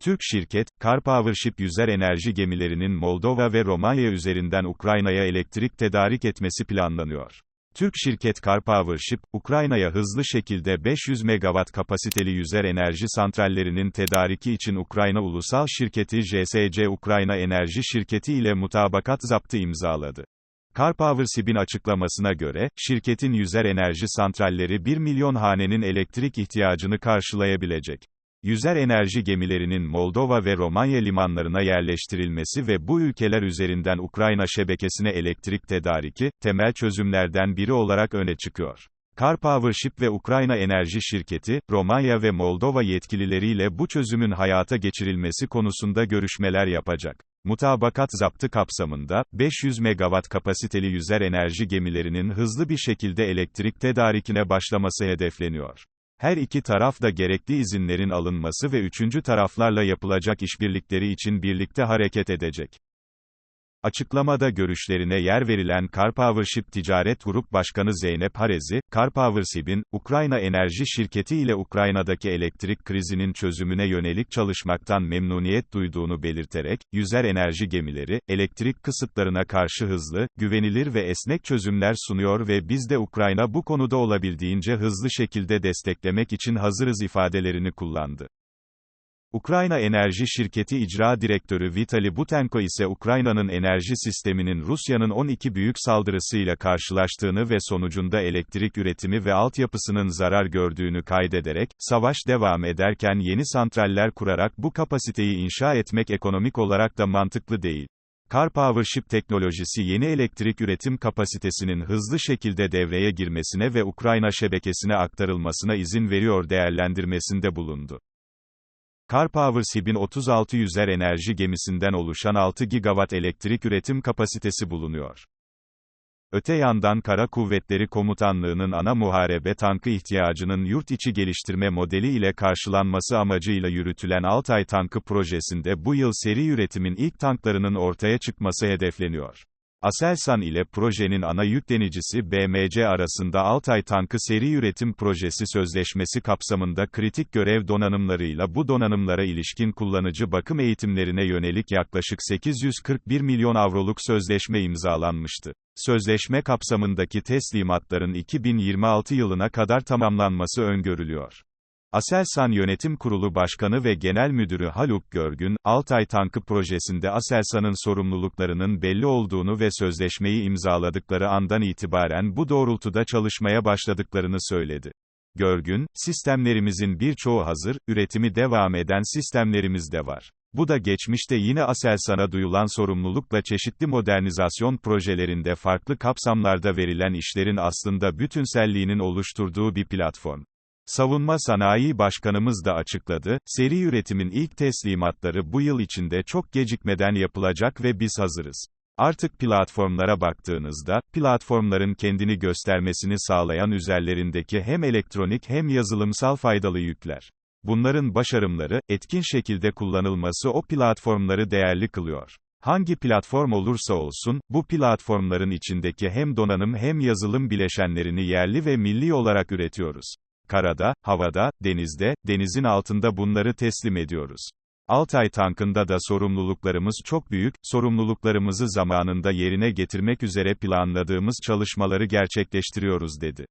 Türk şirket, Carpowership yüzer enerji gemilerinin Moldova ve Romanya üzerinden Ukrayna'ya elektrik tedarik etmesi planlanıyor. Türk şirket Carpowership, Ukrayna'ya hızlı şekilde 500 megawatt kapasiteli yüzer enerji santrallerinin tedariki için Ukrayna Ulusal Şirketi JSC Ukrayna Enerji Şirketi ile mutabakat zaptı imzaladı. Carpowership'in açıklamasına göre, şirketin yüzer enerji santralleri 1 milyon hanenin elektrik ihtiyacını karşılayabilecek. Yüzer enerji gemilerinin Moldova ve Romanya limanlarına yerleştirilmesi ve bu ülkeler üzerinden Ukrayna şebekesine elektrik tedariki, temel çözümlerden biri olarak öne çıkıyor. Carpowership ve Ukrayna Enerji Şirketi, Romanya ve Moldova yetkilileriyle bu çözümün hayata geçirilmesi konusunda görüşmeler yapacak. Mutabakat zaptı kapsamında, 500 megawatt kapasiteli yüzer enerji gemilerinin hızlı bir şekilde elektrik tedarikine başlaması hedefleniyor. Her iki taraf da gerekli izinlerin alınması ve üçüncü taraflarla yapılacak işbirlikleri için birlikte hareket edecek. Açıklamada görüşlerine yer verilen Carpowership Ticaret Grup Başkanı Zeynep Harezi, Carpowership'in, Ukrayna Enerji Şirketi ile Ukrayna'daki elektrik krizinin çözümüne yönelik çalışmaktan memnuniyet duyduğunu belirterek, yüzer enerji gemileri, elektrik kısıtlarına karşı hızlı, güvenilir ve esnek çözümler sunuyor ve biz de Ukrayna bu konuda olabildiğince hızlı şekilde desteklemek için hazırız ifadelerini kullandı. Ukrayna Enerji Şirketi İcra Direktörü Vitali Butenko ise Ukrayna'nın enerji sisteminin Rusya'nın 12 büyük saldırısıyla karşılaştığını ve sonucunda elektrik üretimi ve altyapısının zarar gördüğünü kaydederek, savaş devam ederken yeni santraller kurarak bu kapasiteyi inşa etmek ekonomik olarak da mantıklı değil. Carpowership teknolojisi yeni elektrik üretim kapasitesinin hızlı şekilde devreye girmesine ve Ukrayna şebekesine aktarılmasına izin veriyor değerlendirmesinde bulundu. Carpowership'in 36 yüzer enerji gemisinden oluşan 6 gigawatt elektrik üretim kapasitesi bulunuyor. Öte yandan Kara Kuvvetleri Komutanlığı'nın ana muharebe tankı ihtiyacının yurt içi geliştirme modeli ile karşılanması amacıyla yürütülen Altay Tankı projesinde bu yıl seri üretimin ilk tanklarının ortaya çıkması hedefleniyor. Aselsan ile projenin ana yüklenicisi BMC arasında Altay Tankı seri üretim projesi sözleşmesi kapsamında kritik görev donanımlarıyla bu donanımlara ilişkin kullanıcı bakım eğitimlerine yönelik yaklaşık 841 milyon avroluk sözleşme imzalanmıştı. Sözleşme kapsamındaki teslimatların 2026 yılına kadar tamamlanması öngörülüyor. Aselsan Yönetim Kurulu Başkanı ve Genel Müdürü Haluk Görgün, Altay Tankı projesinde Aselsan'ın sorumluluklarının belli olduğunu ve sözleşmeyi imzaladıkları andan itibaren bu doğrultuda çalışmaya başladıklarını söyledi. Görgün, sistemlerimizin birçoğu hazır, üretimi devam eden sistemlerimiz de var. Bu da geçmişte yine Aselsan'a duyulan sorumlulukla çeşitli modernizasyon projelerinde farklı kapsamlarda verilen işlerin aslında bütünselliğinin oluşturduğu bir platform. Savunma Sanayi Başkanımız da açıkladı, seri üretimin ilk teslimatları bu yıl içinde çok gecikmeden yapılacak ve biz hazırız. Artık platformlara baktığınızda, platformların kendini göstermesini sağlayan üzerlerindeki hem elektronik hem yazılımsal faydalı yükler. Bunların başarımları, etkin şekilde kullanılması o platformları değerli kılıyor. Hangi platform olursa olsun, bu platformların içindeki hem donanım hem yazılım bileşenlerini yerli ve milli olarak üretiyoruz karada, havada, denizde, denizin altında bunları teslim ediyoruz. Altay tankında da sorumluluklarımız çok büyük, sorumluluklarımızı zamanında yerine getirmek üzere planladığımız çalışmaları gerçekleştiriyoruz dedi.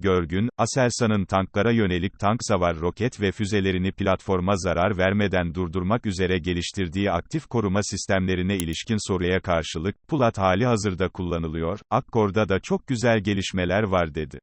Görgün, Aselsan'ın tanklara yönelik tank savar roket ve füzelerini platforma zarar vermeden durdurmak üzere geliştirdiği aktif koruma sistemlerine ilişkin soruya karşılık, Pulat hali hazırda kullanılıyor, Akkor'da da çok güzel gelişmeler var dedi.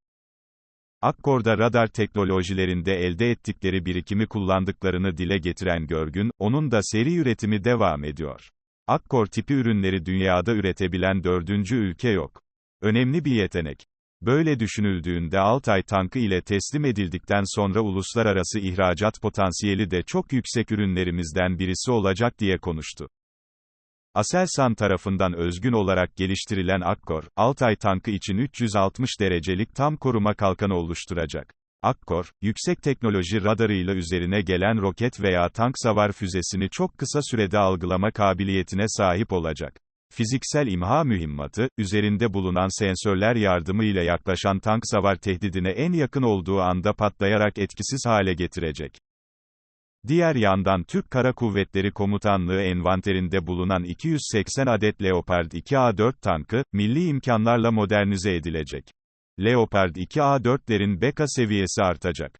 Akkor'da radar teknolojilerinde elde ettikleri birikimi kullandıklarını dile getiren Görgün, onun da seri üretimi devam ediyor. Akkor tipi ürünleri dünyada üretebilen dördüncü ülke yok. Önemli bir yetenek. Böyle düşünüldüğünde Altay tankı ile teslim edildikten sonra uluslararası ihracat potansiyeli de çok yüksek ürünlerimizden birisi olacak diye konuştu. Aselsan tarafından özgün olarak geliştirilen Akkor, Altay tankı için 360 derecelik tam koruma kalkanı oluşturacak. Akkor, yüksek teknoloji radarıyla üzerine gelen roket veya tank savar füzesini çok kısa sürede algılama kabiliyetine sahip olacak. Fiziksel imha mühimmatı, üzerinde bulunan sensörler yardımıyla yaklaşan tank savar tehdidine en yakın olduğu anda patlayarak etkisiz hale getirecek. Diğer yandan Türk Kara Kuvvetleri Komutanlığı envanterinde bulunan 280 adet Leopard 2A4 tankı, milli imkanlarla modernize edilecek. Leopard 2A4'lerin beka seviyesi artacak.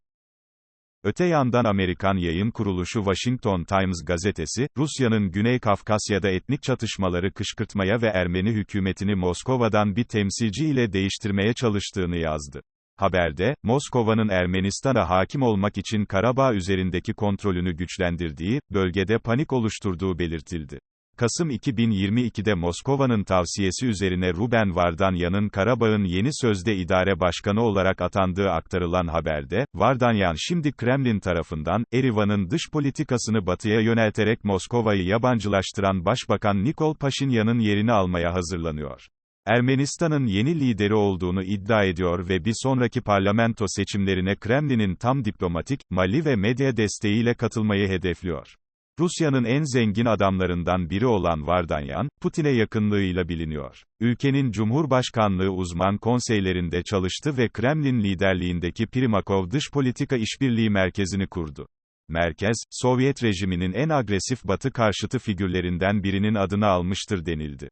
Öte yandan Amerikan yayın kuruluşu Washington Times gazetesi, Rusya'nın Güney Kafkasya'da etnik çatışmaları kışkırtmaya ve Ermeni hükümetini Moskova'dan bir temsilci ile değiştirmeye çalıştığını yazdı. Haberde, Moskova'nın Ermenistan'a hakim olmak için Karabağ üzerindeki kontrolünü güçlendirdiği, bölgede panik oluşturduğu belirtildi. Kasım 2022'de Moskova'nın tavsiyesi üzerine Ruben Vardanyan'ın Karabağ'ın yeni sözde idare başkanı olarak atandığı aktarılan haberde, Vardanyan şimdi Kremlin tarafından, Erivan'ın dış politikasını batıya yönelterek Moskova'yı yabancılaştıran Başbakan Nikol Paşinyan'ın yerini almaya hazırlanıyor. Ermenistan'ın yeni lideri olduğunu iddia ediyor ve bir sonraki parlamento seçimlerine Kremlin'in tam diplomatik, mali ve medya desteğiyle katılmayı hedefliyor. Rusya'nın en zengin adamlarından biri olan Vardanyan, Putin'e yakınlığıyla biliniyor. Ülkenin Cumhurbaşkanlığı uzman konseylerinde çalıştı ve Kremlin liderliğindeki Primakov Dış Politika İşbirliği Merkezi'ni kurdu. Merkez, Sovyet rejiminin en agresif batı karşıtı figürlerinden birinin adını almıştır denildi.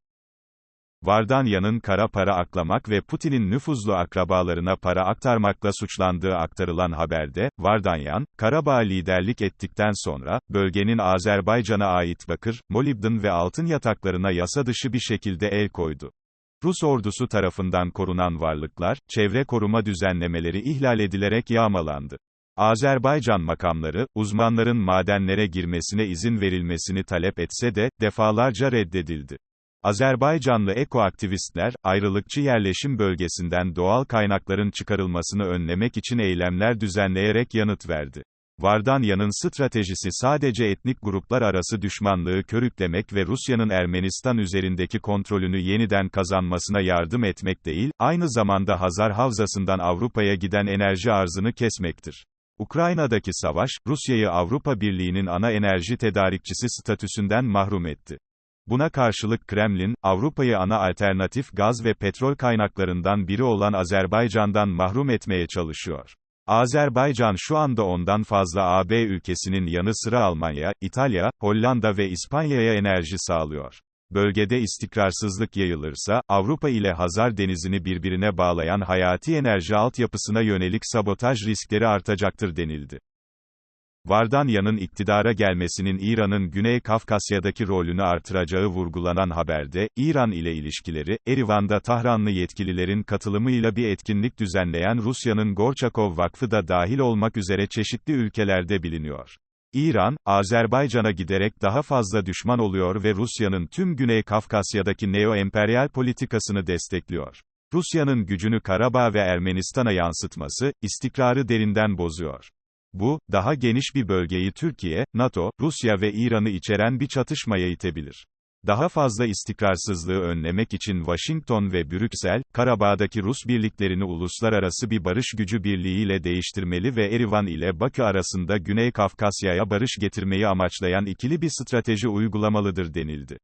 Vardanyan'ın kara para aklamak ve Putin'in nüfuzlu akrabalarına para aktarmakla suçlandığı aktarılan haberde, Vardanyan, Karabağ liderlik ettikten sonra, bölgenin Azerbaycan'a ait bakır, molibden ve altın yataklarına yasa dışı bir şekilde el koydu. Rus ordusu tarafından korunan varlıklar, çevre koruma düzenlemeleri ihlal edilerek yağmalandı. Azerbaycan makamları, uzmanların madenlere girmesine izin verilmesini talep etse de, defalarca reddedildi. Azerbaycanlı ekoaktivistler, ayrılıkçı yerleşim bölgesinden doğal kaynakların çıkarılmasını önlemek için eylemler düzenleyerek yanıt verdi. Vardanyan'ın stratejisi sadece etnik gruplar arası düşmanlığı körüklemek ve Rusya'nın Ermenistan üzerindeki kontrolünü yeniden kazanmasına yardım etmek değil, aynı zamanda Hazar Havzası'ndan Avrupa'ya giden enerji arzını kesmektir. Ukrayna'daki savaş, Rusya'yı Avrupa Birliği'nin ana enerji tedarikçisi statüsünden mahrum etti. Buna karşılık Kremlin, Avrupa'yı ana alternatif gaz ve petrol kaynaklarından biri olan Azerbaycan'dan mahrum etmeye çalışıyor. Azerbaycan şu anda ondan fazla AB ülkesinin yanı sıra Almanya, İtalya, Hollanda ve İspanya'ya enerji sağlıyor. Bölgede istikrarsızlık yayılırsa, Avrupa ile Hazar denizini birbirine bağlayan hayati enerji altyapısına yönelik sabotaj riskleri artacaktır denildi. Vardanyan'ın iktidara gelmesinin İran'ın Güney Kafkasya'daki rolünü artıracağı vurgulanan haberde, İran ile ilişkileri, Erivan'da Tahranlı yetkililerin katılımıyla bir etkinlik düzenleyen Rusya'nın Gorçakov Vakfı da dahil olmak üzere çeşitli ülkelerde biliniyor. İran, Azerbaycan'a giderek daha fazla düşman oluyor ve Rusya'nın tüm Güney Kafkasya'daki neo-emperyal politikasını destekliyor. Rusya'nın gücünü Karabağ ve Ermenistan'a yansıtması, istikrarı derinden bozuyor. Bu, daha geniş bir bölgeyi Türkiye, NATO, Rusya ve İran'ı içeren bir çatışmaya itebilir. Daha fazla istikrarsızlığı önlemek için Washington ve Brüksel, Karabağ'daki Rus birliklerini uluslararası bir barış gücü birliğiyle değiştirmeli ve Erivan ile Bakü arasında Güney Kafkasya'ya barış getirmeyi amaçlayan ikili bir strateji uygulamalıdır denildi.